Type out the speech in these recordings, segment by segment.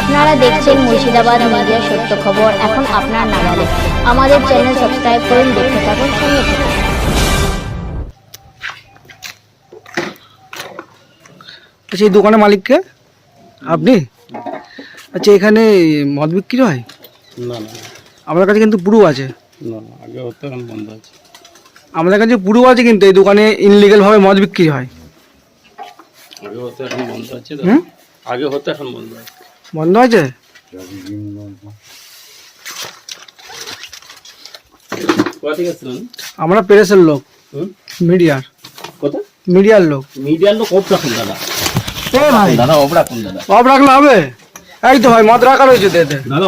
আপনারা দেখছেন মুর্শিদাবাদ মিডিয়া সত্য খবর। এখন আপনার নাগালে। আমাদের চ্যানেল সাবস্ক্রাইব করুন দেখতে থাকুন সঙ্গে থাকুন। আচ্ছা এই দোকানের মালিককে? আপনি? আচ্ছা এখানে মদ বিক্রি হয়? না না। আমাদের কাছে কিন্তু পুরো আছে। না না আগে হতো এখন বন্ধ আছে। আমাদের কাছে পুরো আছে কিন্তু এই দোকানে ইনলিগাল ভাবে মদ বিক্রি হয়। আগে হতো এখন বন্ধ আছে তো। আগে হতো এখন বন্ধ আছে। বন্ধ আছে আমরা প্রেসের লোক মিডিয়ার। কোথা? মিডিয়ার লোক। মিডিয়ার লোক অফ রাখুন দাদা? এ ভাই। দাদা? অফ রাখুন দাদা? রাখলে হবে এই তো ভাই মদ রাখা রয়েছে দাদা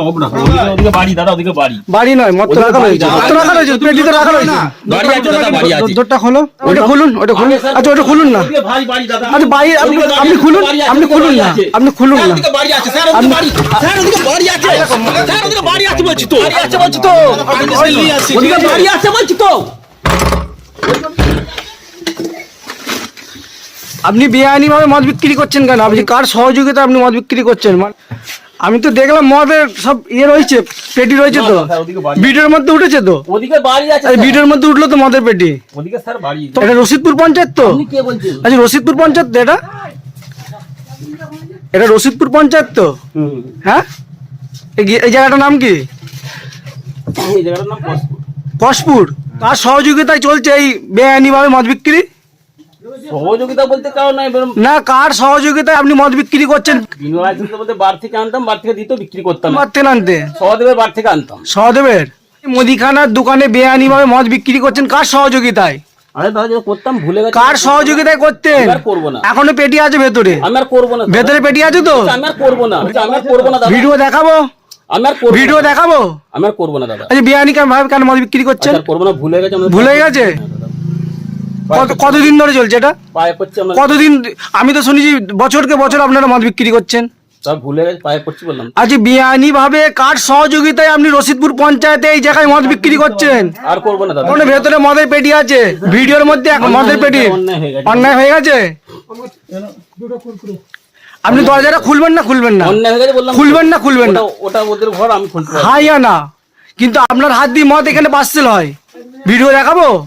ওদিকে বাড়ি দাদা ওদিকে বাড়ি। বাড়ি নয় মদ তো রাখা রয়েছে। মদ তো রাখা রয়েছে পেটিতে রাখা রয়েছে। বাড়ি আছে দাদা বাড়ি আছে। দরটা খোলো ওটা খুলুন ওটা খুলুন। আচ্ছা ওটা খুলুন না। ভাই বাড়ি দাদা। আচ্ছা বাড়ি আপনি আপনি খুলুন আপনি খুলুন না। আপনি খুলুন না। ওদিকে বাড়ি আছে স্যার ওদিকে বাড়ি স্যার ওদিকে বাড়ি আছে। স্যার ওদিকে বাড়ি আছে বলছি তো। বাড়ি আছে বলছি তো। ওদিকে বাড়ি আছে বলছি তো। আপনি বেআইনি ভাবে মদ বিক্রি করছেন কেন? আপনি কার সহযোগিতা আপনি মদ বিক্রি করছেন? মানে আমি তো দেখলাম মদের সব ইয়ে রয়েছে পেটি রয়েছে তো। ভিডিওর মধ্যে উঠেছে তো? ওদিকে বাড়ি আছে আরে ভিডিওর মধ্যে উঠল তো মদের পেটি? ওদিকে স্যার বাড়ি। এটা রশিদপুর পঞ্চায়েত তো? আপনি কে বলছেন? আচ্ছা রশিদপুর পঞ্চায়েত তো এটা? এটা রশিদপুর পঞ্চায়েত তো? হ্যাঁ? এই এই জায়গাটার নাম কি? এই জায়গাটার নাম কসপুর কসপুর তার সহযোগিতায় চলছে এই বেআইনি ভাবে মদ বিক্রি? সহযোগিতা বলতে নাই না কার সহযোগিতায় আপনি মদ বিক্রি করছেন? বলতে বার থেকে আনতাম বার থেকে দিত বিক্রি করতাম। না। মারতে আনতে? সহদেবের বার থেকে আনতাম। সহদেবের? মুদিখানার দোকানে বেআইনি ভাবে মদ বিক্রি করছেন কার সহযোগিতায়? আরে দাদা যেটা করতাম ভুলে গেছি। কার সহযোগিতায় করতেন? আর করব না। এখনও পেটি আছে ভেতরে? আমি আর করব না ভেতরে পেটি আছে তো? আমি আর করব না আমি আর করব না দাদা। ভিডিও দেখাবো? আমি আর করব ভিডিও দেখাবো? আমি আর করব না দাদা। আচ্ছা বেআইনি কেন ভাবে কেন মদ বিক্রি করছেন? আচ্ছা, করব না ভুলে গেছে ভুলে গেছে? কতদিন ধরে চলছে এটা? কতদিন আমি তো শুনেছি বছরকে বছর আপনারা মদ বিক্রি করছেন। সব ভুলে পায়ে পড়ছি বললাম। আচ্ছা বেআইনি ভাবে কার সহযোগিতায় আপনি রশিদপুর পঞ্চায়েতে এই জায়গায় মদ বিক্রি করছেন? আর করব না দাদা। ভেতরে মদের পেটি আছে? ভিডিওর মধ্যে মদের পেটি? অন্যায় হয়ে গেছে। আপনি দরজাটা খুলবেন না খুলবেন না। খুলবেন না খুলবেন না। ওটা- ওটা ওদের ঘর আমি খুলতে পারব। হাইয়া না কিন্তু আপনার হাত দিয়ে মদ এখানে পার্সেল হয়। ভিডিও দেখাবো?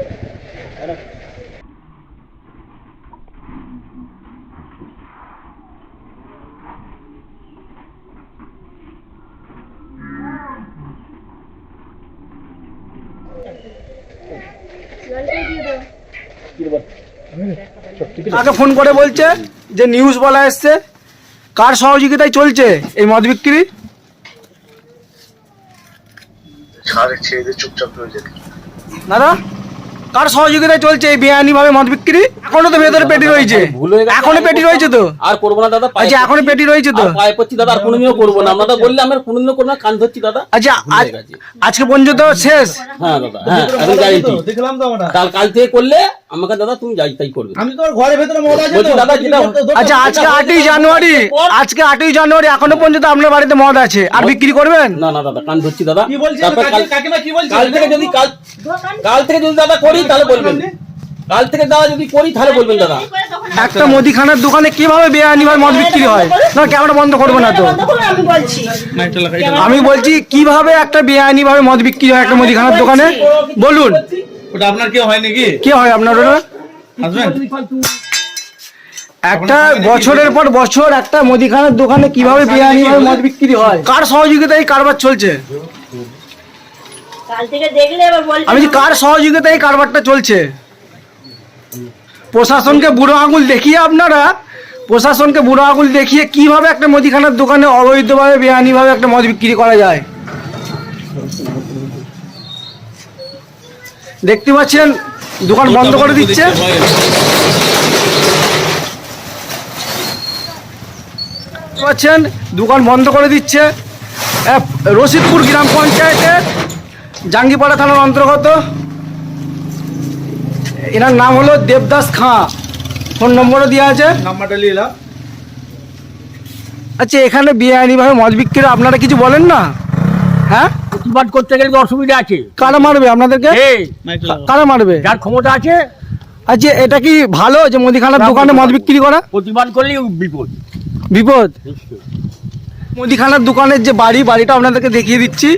তাকে ফোন করে বলছে যে নিউজ বলা এসছে? কার সহযোগিতায় চলছে এই মদ বিক্রি? চুপচাপ দাদা? কার সহযোগিতায় চলছে এই বেআইনি ভাবে মদ বিক্রি? এখনও তো ভেতরে পেটি রয়েছে। এখনও পেটি রয়েছে তো? আর করব না দাদা আচ্ছা এখনও পেটি রয়েছে তো? পায়ে পড়ছি দাদা আর কোনোদিনও করব না। আমরা তো বললে আমি আর কোনোদিনও করব না কান ধরছি দাদা। আচ্ছা আজ- আজকে পর্যন্ত শেষ? হ্যাঁ দাদা হ্যাঁ গ্যারেন্টি দেখলাম তো আমরা। কাল কাল থেকে করলে আমাকে দাদা তুমি যাই তাই করবে। আমি তো ঘরের ভেতরে মদ আছে তো। দাদা যেটা আচ্ছা আজকে আটই জানুয়ারি আজকে আটই জানুয়ারি এখনও পর্যন্ত আপনার বাড়িতে মদ আছে। আর বিক্রি করবেন? না না দাদা কান ধরছি দাদা। কি বলছিস কাল কাকিমা কি বলছিস কাল থেকে যদি কাল কাল থেকে যদি দাদা করি তাহলে বলবেন। কাল থেকে দাদা যদি করি তাহলে বলবেন দাদা। একটা মুদিখানার দোকানে কীভাবে বেআইনি ভাবে মদ বিক্রি হয়? না ক্যামেরা বন্ধ করব না তো। আমি বলছি। আমি বলছি কীভাবে একটা বেআইনি ভাবে মদ বিক্রি হয় একটা মুদিখানার দোকানে? বলুন। ওটা আপনার কি হয় নাকি? কি হয় আপনার ওটা? হাজবেন্ড? একটা বছরের পর বছর একটা মুদিখানার দোকানে কীভাবে বেআইনি ভাবে মদ বিক্রি হয়? কার সহযোগিতায় এই কারবার চলছে? কাল থেকে দেখলে এবার বলছি আমি কার সহযোগিতায় এই কারবারটা চলছে? প্রশাসনকে বুড়ো আঙুল দেখিয়ে আপনারা প্রশাসনকে বুড়ো আঙুল দেখিয়ে কীভাবে একটা মুদিখানার দোকানে অবৈধভাবে বেআইনিভাবে একটা মদ বিক্রি করা যায়? দেখতে পাচ্ছেন দোকান বন্ধ করে দিচ্ছে। দেখতে পাচ্ছেন দোকান বন্ধ করে দিচ্ছে। রশিদপুর গ্রাম পঞ্চায়েতের জাঙ্গিপাড়া থানার অন্তর্গত। এনার নাম হলো দেবদাস খাঁ। ফোন নম্বরও দেওয়া আছে। নাম্বারটা নিয়ে আচ্ছা এখানে বেআইনিভাবে মদ বিক্রি আপনারা কিছু বলেন না? হ্যাঁ? প্রতিবাদ করতে গেলে অসুবিধা আছে? কারা মারবে আপনাদেরকে? কারা মারবে? যার ক্ষমতা আছে। আচ্ছা এটা কি ভালো যে মুদিখানার দোকানে মদ বিক্রি করা? প্রতিবাদ করলেই বিপদ। বিপদ? মুদিখানার দোকানের যে বাড়ি বাড়িটা আপনাদেরকে দেখিয়ে দিচ্ছি।